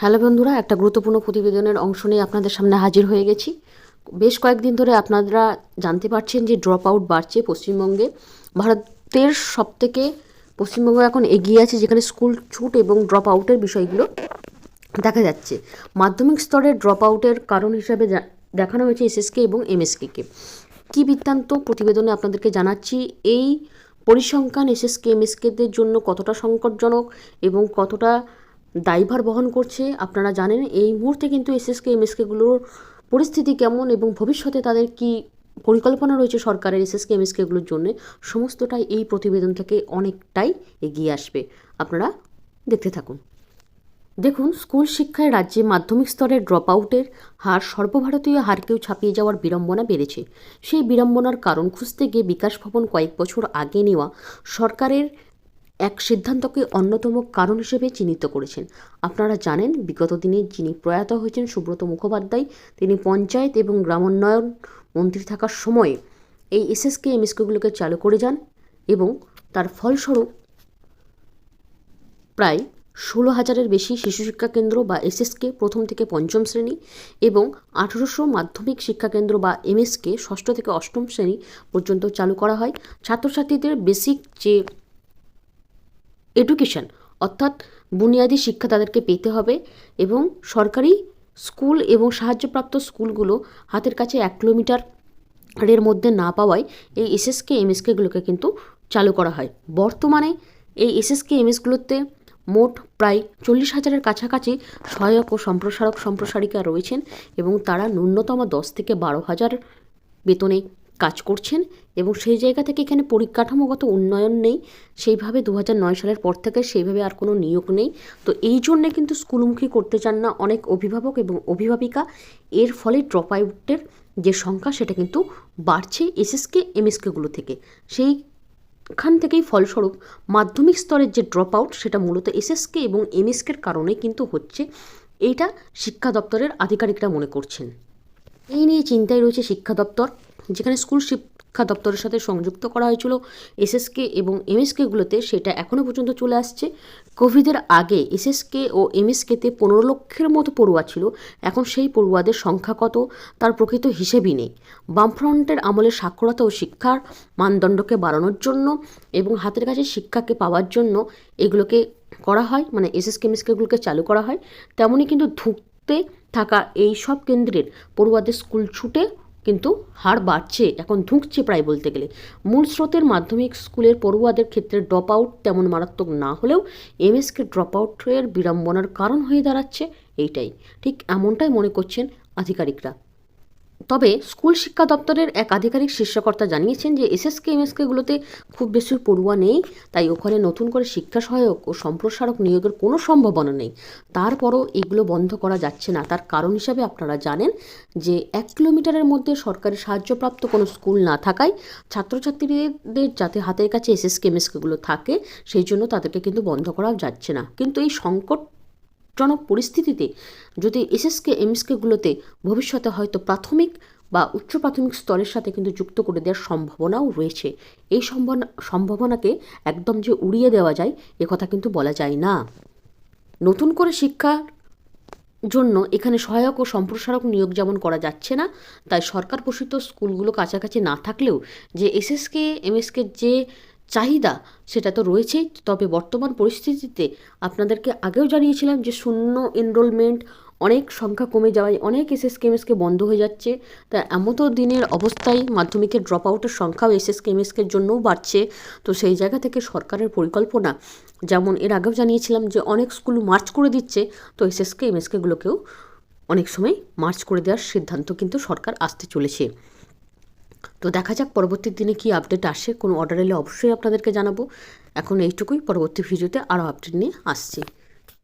Hello বন্ধুরা, একটা গুরুত্বপূর্ণ প্রতিবেদনের অংশ নিয়ে আপনাদের সামনে হাজির হয়ে গেছি। বেশ কয়েকদিন ধরে আপনারা জানতে পারছেন যে ড্রপ আউট বাড়ছে পশ্চিমবঙ্গে। ভারতের সবথেকে পশ্চিমবঙ্গ এখন এগিয়ে আছে, যেখানে স্কুল ছুট এবং ড্রপ আউটের বিষয়গুলো দেখা যাচ্ছে। মাধ্যমিক স্তরের ড্রপ আউটের কারণ হিসাবে দেখানো হয়েছে এসএসকে এবং এমএসকেকে কী। বৃত্তান্ত প্রতিবেদনে আপনাদেরকে জানাচ্ছি, এই পরিসংখ্যান এসএসকে এমএসকেদের জন্য কতটা সংকটজনক এবং কতটা দায়ভার বহন করছে। আপনারা জানেন, এই মুহূর্তে কিন্তু এসএসকে, এমএসকেগুলোর পরিস্থিতি কেমন এবং ভবিষ্যতে তাদের কি পরিকল্পনা রয়েছে সরকারের এসএসকে, এমএসকেগুলোর জন্য, সমস্তটাই এই প্রতিবেদন থেকে অনেকটাই এগিয়ে আসবে। আপনারা দেখতে থাকুন। দেখুন, স্কুল শিক্ষায় রাজ্যে মাধ্যমিক স্তরের ড্রপ আউটের হার সর্বভারতীয় হারকেও ছাপিয়ে যাওয়ার বিড়ম্বনা বেড়েছে। সেই বিড়ম্বনার কারণ খুঁজতে গিয়ে বিকাশ ভবন কয়েক বছর আগে নেওয়া সরকারের এক সিদ্ধান্তকে অন্যতম কারণ হিসেবে চিহ্নিত করেছেন। আপনারা জানেন, বিগত দিনে যিনি প্রয়াত হয়েছেন সুব্রত মুখোপাধ্যায়, তিনি পঞ্চায়েত এবং গ্রামোন্নয়ন মন্ত্রী থাকার সময়ে এই এসএসকে এমএসকেগুলোকে চালু করে যান এবং তার ফলস্বরূপ প্রায় ষোলো হাজারের বেশি শিশু শিক্ষা কেন্দ্র বা এসএসকে প্রথম থেকে পঞ্চম শ্রেণি এবং আঠেরোশো মাধ্যমিক শিক্ষা কেন্দ্র বা এমএসকে ষষ্ঠ থেকে অষ্টম শ্রেণি পর্যন্ত চালু করা হয়। ছাত্রছাত্রীদের বেসিক যে এডুকেশন, অর্থাৎ বুনিয়াদী শিক্ষা তাদেরকে পেতে হবে এবং সরকারি স্কুল এবং সাহায্যপ্রাপ্ত স্কুলগুলো হাতের কাছে এক কিলোমিটার এর মধ্যে না পাওয়ায় এই এসএসকে এমএসকেগুলোকে কিন্তু চালু করা হয়। বর্তমানে এই এসএসকে, এমএসগুলোতে মোট প্রায় চল্লিশ হাজারের কাছাকাছি সহায়ক ও সম্প্রসারক সম্প্রসারিকা রয়েছেন এবং তারা ন্যূনতম দশ থেকে বারো হাজার বেতনে কাজ করছেন এবং সেই জায়গা থেকে এখানে পরিকাঠামোগত উন্নয়ন নেই। সেইভাবে দু সালের পর থেকে সেইভাবে আর কোনো নিয়োগ নেই। তো এই জন্যে কিন্তু স্কুলমুখী করতে চান না অনেক অভিভাবক এবং অভিভাবিকা। এর ফলে ড্রপ আউটের যে সংখ্যা সেটা কিন্তু বাড়ছে এসএসকে এমএসকেগুলো থেকে। সেই খান থেকেই ফলস্বরূপ মাধ্যমিক স্তরের যে ড্রপ আউট সেটা মূলত এসএসকে এবং এমএসকের কারণে কিন্তু হচ্ছে। এইটা শিক্ষা দপ্তরের আধিকারিকরা মনে করছেন। এই নিয়ে চিন্তায় রয়েছে শিক্ষা দপ্তর, যেখানে স্কুল শিক্ষা দপ্তরের সাথে সংযুক্ত করা হয়েছিল। এসএসকে এবং এমএসকেগুলোতে সেটা এখনও পর্যন্ত চলে আসছে। কোভিডের আগে এসএসকে ও এমএসকেতে পনেরো লক্ষের মতো পড়ুয়া ছিল। এখন সেই পড়ুয়াদের সংখ্যা কত? তার প্রকৃত হিসেবই নেই। বামফ্রন্টের আমলে সাক্ষরতা ও শিক্ষার মানদণ্ডকে বাড়ানোর জন্য এবং হাতের কাছে শিক্ষাকে পাওয়ার জন্য এগুলোকে করা হয় মানে এসএসকে এমএসকেগুলোকে চালু করা হয়। তেমনই কিন্তু ধুঁকতে থাকা এই সব কেন্দ্রের পড়ুয়াদের স্কুল ছুটে কিন্তু হার বাড়ছে, এখন ধুঁকছে প্রায় বলতে গেলে। মূল স্রোতের মাধ্যমিক স্কুলের পড়ুয়াদের ক্ষেত্রে ড্রপ আউট তেমন মারাত্মক না হলেও এমএসকে ড্রপ আউটের বিড়ম্বনার কারণ হয়ে দাঁড়াচ্ছে এইটাই। ঠিক এমনটাই মনে করছেন আধিকারিকরা। তবে স্কুল শিক্ষা দপ্তরের এক আধিকারিক শীর্ষকর্তা জানিয়েছেন যে এসএসকে এমএসকেগুলোতে খুব বেশি পড়ুয়া নেই, তাই ওখানে নতুন করে শিক্ষা সহায়ক ও সম্প্রসারক নিয়োগের কোনো সম্ভাবনা নেই। তারপরও এগুলো বন্ধ করা যাচ্ছে না। তার কারণ হিসাবে আপনারা জানেন যে এক কিলোমিটারের মধ্যে সরকারি সাহায্যপ্রাপ্ত কোনো স্কুল না থাকায় ছাত্রছাত্রীদের যাতে হাতের কাছে এসএসকে এমএসকেগুলো থাকে, সেই জন্য তাদেরকে কিন্তু বন্ধ করা যাচ্ছে না। কিন্তু এই সংকট জনক পরিস্থিতিতে যদি এসএসকে এমএসকেগুলোতে ভবিষ্যতে হয়তো প্রাথমিক বা উচ্চ প্রাথমিক স্তরের সাথে কিন্তু যুক্ত করে দেওয়ার সম্ভাবনাও রয়েছে। এই সম্ভাবনা, সম্ভাবনাকে একদম যে উড়িয়ে দেওয়া যায় কথা কিন্তু বলা যায় না। নতুন করে শিক্ষার জন্য এখানে সহায়ক ও সম্প্রসারক নিয়োগ যেমন করা যাচ্ছে না, তাই সরকার পোষিত স্কুলগুলো কাছাকাছি না থাকলেও যে এসএসকে এমএসকে যে চাহিদা সেটা তো রয়েছেই তবে বর্তমান পরিস্থিতিতে আপনাদেরকে আগেও জানিয়েছিলাম যে শূন্য এনরোলমেন্ট অনেক সংখ্যা কমে যাওয়ায় অনেক এসএসকে এমএসকে বন্ধ হয়ে যাচ্ছে। তা এমতো দিনের অবস্থায় মাধ্যমিকের ড্রপ আউটের সংখ্যাও এসএসকে এমএসকের জন্যও বাড়ছে। তো সেই জায়গা থেকে সরকারের পরিকল্পনা, যেমন এর আগেও জানিয়েছিলাম যে অনেক স্কুল মার্চ করে দিচ্ছে, তো এসএসকে এমএসকেগুলোকেও অনেক সময় মার্চ করে দেওয়ার সিদ্ধান্ত কিন্তু সরকার আসতে চলেছে। তো দেখা যাক পরবর্তী দিনে কি আপডেট আসে। কোনো অর্ডার এলে অবশ্যই আপনাদেরকে জানাব। এখন এইটুকুই। পরবর্তী ভিডিওতে আরও আপডেট নিয়ে আসছি।